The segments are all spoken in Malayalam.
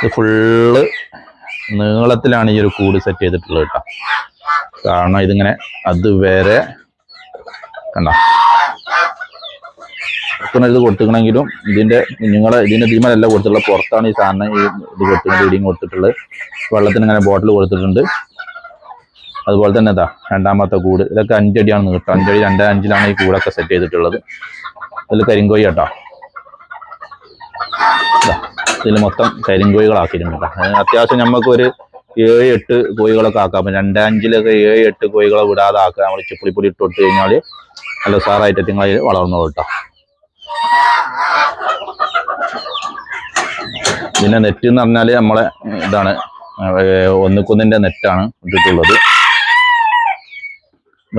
ഇത് ഫുള്ള് നീളത്തിലാണ് ഈ ഒരു കൂട് സെറ്റ് ചെയ്തിട്ടുള്ളത് കേട്ടോ. കാരണം ഇതിങ്ങനെ അതുവരെ കണ്ട? ഇത് കൊടുത്തിക്കണമെങ്കിലും ഇതിന്റെ കുഞ്ഞുങ്ങളെ ഇതിന്റെ തീമലല്ല കൊടുത്തിട്ടുള്ളത്. പുറത്താണ് ഈ സാധനം ഈ ഇത് കൊടുത്തിട്ടുണ്ട് ഇടിയും കൊടുത്തിട്ടുള്ളത്. വെള്ളത്തിന് ഇങ്ങനെ ബോട്ടിൽ കൊടുത്തിട്ടുണ്ട്. അതുപോലെ തന്നെ ഇതാ രണ്ടാമത്തെ കൂട്. ഇതൊക്കെ അഞ്ചടിയാണ് നീട്ടം. അഞ്ചടി രണ്ടേ അഞ്ചിലാണ് ഈ കൂടൊക്കെ സെറ്റ് ചെയ്തിട്ടുള്ളത്. ഇതിൽ കരിങ്കോയി കേട്ടോ. ഇതിൽ മൊത്തം കരിങ്കോഴികളാക്കിയിട്ടുണ്ട് കേട്ടോ. അത്യാവശ്യം നമുക്ക് ഒരു ഏഴ് എട്ട് കോഴികളൊക്കെ ആക്കാം. അപ്പം രണ്ടാഞ്ചിലൊക്കെ ഏഴ് എട്ട് കോഴികളെ വിടാതെ ആക്കുക. നമ്മൾ ചിപ്പിളി പൊടി ഇട്ട് കൊടുത്തു കഴിഞ്ഞാൽ നല്ല സാറായിട്ട് നിങ്ങൾ വളർന്നോളൂ കേട്ടോ. പിന്നെ നെറ്റ് എന്ന് പറഞ്ഞാൽ നമ്മളെ ഇതാണ് ഒന്നിക്കുന്നിന്റെ നെറ്റാണ് ഇട്ടിട്ടുള്ളത്.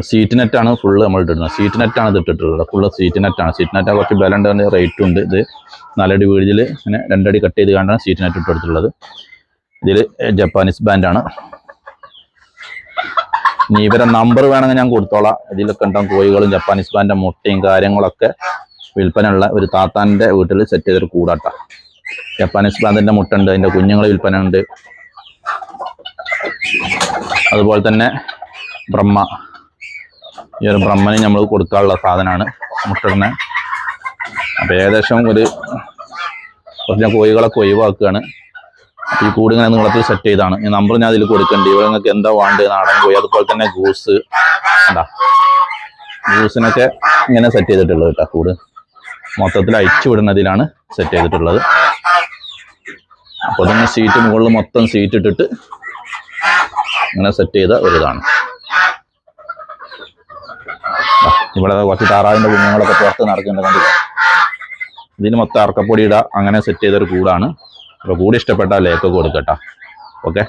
സീറ്റ് നെറ്റ് ആണ് ഫുള്ള് നമ്മൾ ഇട്ടിരുന്നത്. സീറ്റ് നെറ്റാണ് ഇത് ഇട്ടിട്ടുള്ളത് ഫുള്ള് സീറ്റ് നെറ്റ് ആണ്. സീറ്റ് നെറ്റ് കുറച്ച് ബലം ബലണ്ട് റേറ്റ് ഉണ്ട്. ഇത് നാലടി വീഴിൽ ഇങ്ങനെ രണ്ടടി കട്ട് ചെയ്ത് കണ്ടാണ് സീറ്റ് നെറ്റ് ഇട്ടെടുത്തിട്ടുള്ളത് ഇതിൽ ജപ്പാനീസ് ബാൻഡാണ് ഇനി ഇവരെ നമ്പർ വേണമെങ്കിൽ ഞാൻ കൊടുത്തോളാം. ഇതിലൊക്കെ ഉണ്ടാവും കോഴികളും ജപ്പാനീസ് ബാൻഡ് മുട്ടയും കാര്യങ്ങളൊക്കെ വിൽപ്പനയുള്ള ഒരു താത്താന്റെ വീട്ടിൽ സെറ്റ് ചെയ്തൊരു കൂടാട്ട ജപ്പാനീസ് ബാൻഡിന്റെ മുട്ട ഉണ്ട് അതിന്റെ കുഞ്ഞുങ്ങൾ വിൽപ്പന ഉണ്ട്. അതുപോലെ തന്നെ ബ്രഹ്മ. ഈ ഒരു ബ്രഹ്മന് നമ്മൾ കൊടുക്കാനുള്ള സാധനമാണ് മുട്ടറിനെ അപ്പോൾ ഏകദേശം ഒരു കുറച്ച് കോഴികളൊക്കെ ഒഴിവാക്കുകയാണ്. ഈ കൂട് ഇങ്ങനെ നീളത്തിൽ സെറ്റ് ചെയ്താണ്. ഈ നമ്പർ ഞാൻ അതിൽ കൊടുക്കേണ്ടി. ഇവിടെ നിങ്ങൾക്ക് എന്താ വേണ്ടത്? നാടൻ കോഴി അതുപോലെ തന്നെ ഗൂസ് എന്താ ഗൂസിനൊക്കെ ഇങ്ങനെ സെറ്റ് ചെയ്തിട്ടുള്ളത് കേട്ടോ കൂട്. മൊത്തത്തിൽ അയച്ചു വിടുന്നതിലാണ് സെറ്റ് ചെയ്തിട്ടുള്ളത്. അപ്പോൾ തന്നെ സീറ്റ് മുകളിൽ മൊത്തം സീറ്റ് ഇട്ടിട്ട് ഇങ്ങനെ സെറ്റ് ചെയ്ത ഒരു ഇതാണ് ഇവിടെ കുറച്ച് താറാവിന്റെ കുഞ്ഞുങ്ങളൊക്കെ പുറത്ത് നടക്കുന്നുണ്ട് കണ്ടില്ല ഇതിന് മൊത്തം അറക്കപ്പൊടി ഇടുക അങ്ങനെ സെറ്റ് ചെയ്തൊരു കൂടാണ്. അപ്പൊ കൂടി ഇഷ്ടപ്പെട്ടാൽ ലേക്ക് കൊടുക്കട്ടോ. ഓക്കെ